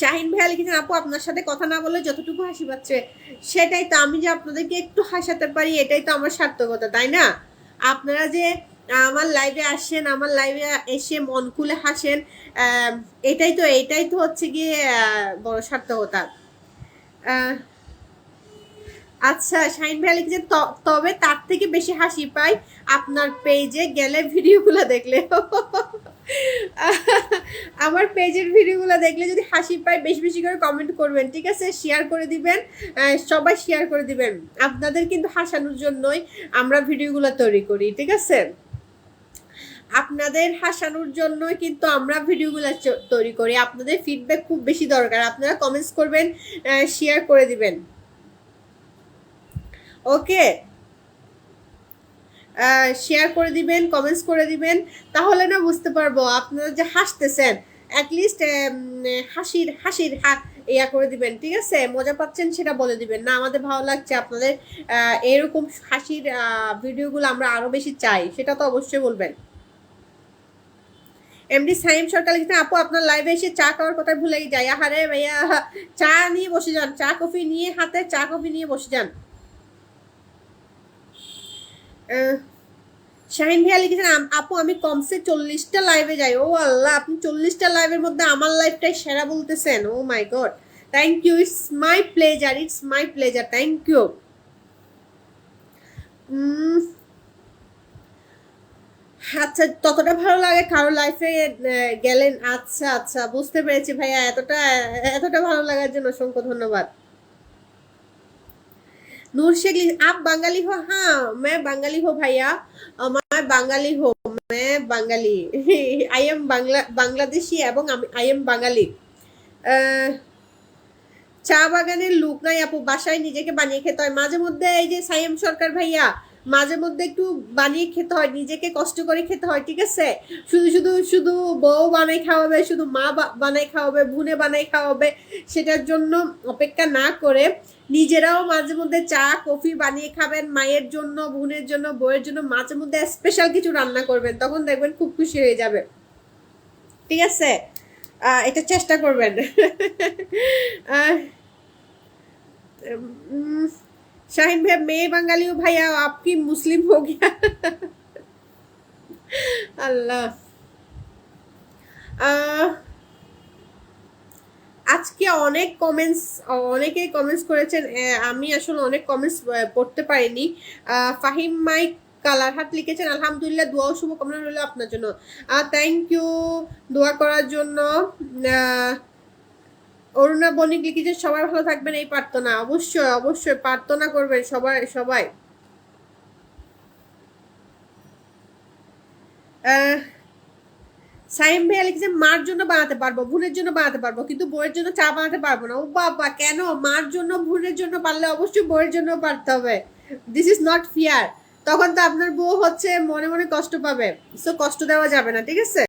শাহিন ভাইয়া লিখেছেন আপু, আপনার সাথে কথা না বলে যতটুকু হাসি পাচ্ছে, সেটাই তো আমি যে আপনাদেরকে একটু হাসাতে পারি, এটাই তো আমার সার্থকতা, তাই না? আপনারা যে আমার লাইভে আসেন, আমার লাইভে এসে মন খুলে হাসেন এটাই তো এটাই তো হচ্ছে গিয়ে বড় সার্থকতা। আচ্ছা শাহিন ভাইয়া লিখেছেন "ত- তবে তার থেকে বেশি হাসি পাই আপনার পেজে গেলে ভিডিওগুলো দেখলে। আমার পেজের ভিডিওগুলো দেখলে যদি হাসি পায়, বেশি বেশি করে কমেন্ট করবেন, ঠিক আছে? শেয়ার করে দিবেন সবাই শেয়ার করে দিবেন। আপনাদের কিন্তু হাসানোর জন্যই আমরা ভিডিওগুলো তৈরি করি, ঠিক আছে? আপনাদের হাসানোর জন্যই কিন্তু আমরা ভিডিওগুলো তৈরি করি। আপনাদের ফিডব্যাক খুব বেশি দরকার। আপনারা কমেন্টস করবেন শেয়ার করে দিবেন। ওকে শেয়ার করে দিবেন কমেন্টস করে দিবেন, তাহলে না বুঝতে পারব আপনারা যে হাসতেছেন অ্যাটলিস্ট হাসির হাসির হা- ইয়া করে দিবেন, ঠিক আছে? মজা পাচ্ছেন সেটা বলে দিবেন। না, আমাদের ভালো লাগছে আপনাদের এরকম হাসির ভিডিওগুলো আমরা আরও বেশি চাই, সেটা তো অবশ্যই বলবেন। এমডি সাইম সরকার লিখেছেন, আপু, আপনার লাইভে এসে চা খাওয়ার কথা ভুলে যাই। আহারে ভাইয়া, চা নিয়ে বসে যান, চা কফি নিয়ে হাতে, চা কফি নিয়ে বসে যান। শাহিন ভাইয়া লিখেছেন আপু, আমি কমসে চল্লিশটা লাইভে যাই। ও আল্লাহ, আপনি চল্লিশটা লাইভের মধ্যে আমার লাইফটাই সেরা বলতেছেন। ও my God thank you it's my pleasure it's my pleasure thank you আচ্ছা ততটা ভালো লাগে কারও লাইফে গেলেন? আচ্ছা আচ্ছা বুঝতে পেরেছি ভাইয়া। এতটা এতটা ভালো লাগার জন্য অসংখ্য ধন্যবাদ। नूर शेख लिख- आप बंगाली हो हाँ मैं बंगाली हो भैया अ, मैं बंगाली हो मैं বাঙালি আই এম বাংলা বাংলাদেশি এবং আমি আই এম বাঙালি আহ, চা বাগানের লুক নাই আপু বাসায় নিজেকে বানিয়ে খেতে হয় মাঝে মধ্যে এই যে সাইম সরকার ভাইয়া মাঝে মধ্যে একটু বানিয়ে খেতে হয়, নিজেকে কষ্ট করে খেতে হয়, ঠিক আছে? শুধু শুধু শুধু বউ বানাই খাওয়াবে, শুধু মা বানাই খাওয়াবে ভুনে বানাই খাওয়াবে, সেটার জন্য অপেক্ষা না করে নিজেরাও মাঝে মধ্যে চা, কফি বানিয়ে খাবেন, মায়ের জন্য, বোনের জন্য, বউয়ের জন্য মাঝে মধ্যে স্পেশাল কিছু রান্না করবেন, তখন দেখবেন খুব খুশি হয়ে যাবে। ঠিক আছে? এটা চেষ্টা করবেন। আহ, উম, শাহিন ভাই মেয়ে বাঙালি हो भैया आपकी मुस्लिम हो गया আল্লাহ আহ আজকে অনেক কমেন্টস অনেকে কমেন্টস করেছেন আহ, আমি আসলে অনেক কমেন্টস পড়তে পারিনি আহ, ফাহিম মাইক কালারহাট লিখেছেন আলহামদুলিল্লাহ দোয়া ও শুভকামনা রইল আপনার জন্য থ্যাংক ইউ দোয়া করার জন্য আহ, অরুণা বণিক লিখেছেন সবাই ভালো থাকবেন, এই প্রার্থনা। অবশ্যই অবশ্যই, প্রার্থনা করবেন সবাই সবাই। সাইম ভাইয়া লিখেছে, মার জন্য বানাতে পারব বোনের জন্য বানাতে পারব, কিন্তু বইয়ের জন্য চা বানাতে পারব না। ও বাবা, কেন? মার জন্য বোনের জন্য পারলে অবশ্যই বইয়ের জন্য পারতে হবে। দিস ইজ নট ফিয়ার তখন তো আপনার বউ হচ্ছে, মনে মনে কষ্ট পাবে। সো কষ্ট দেওয়া যাবে না, ঠিক আছে?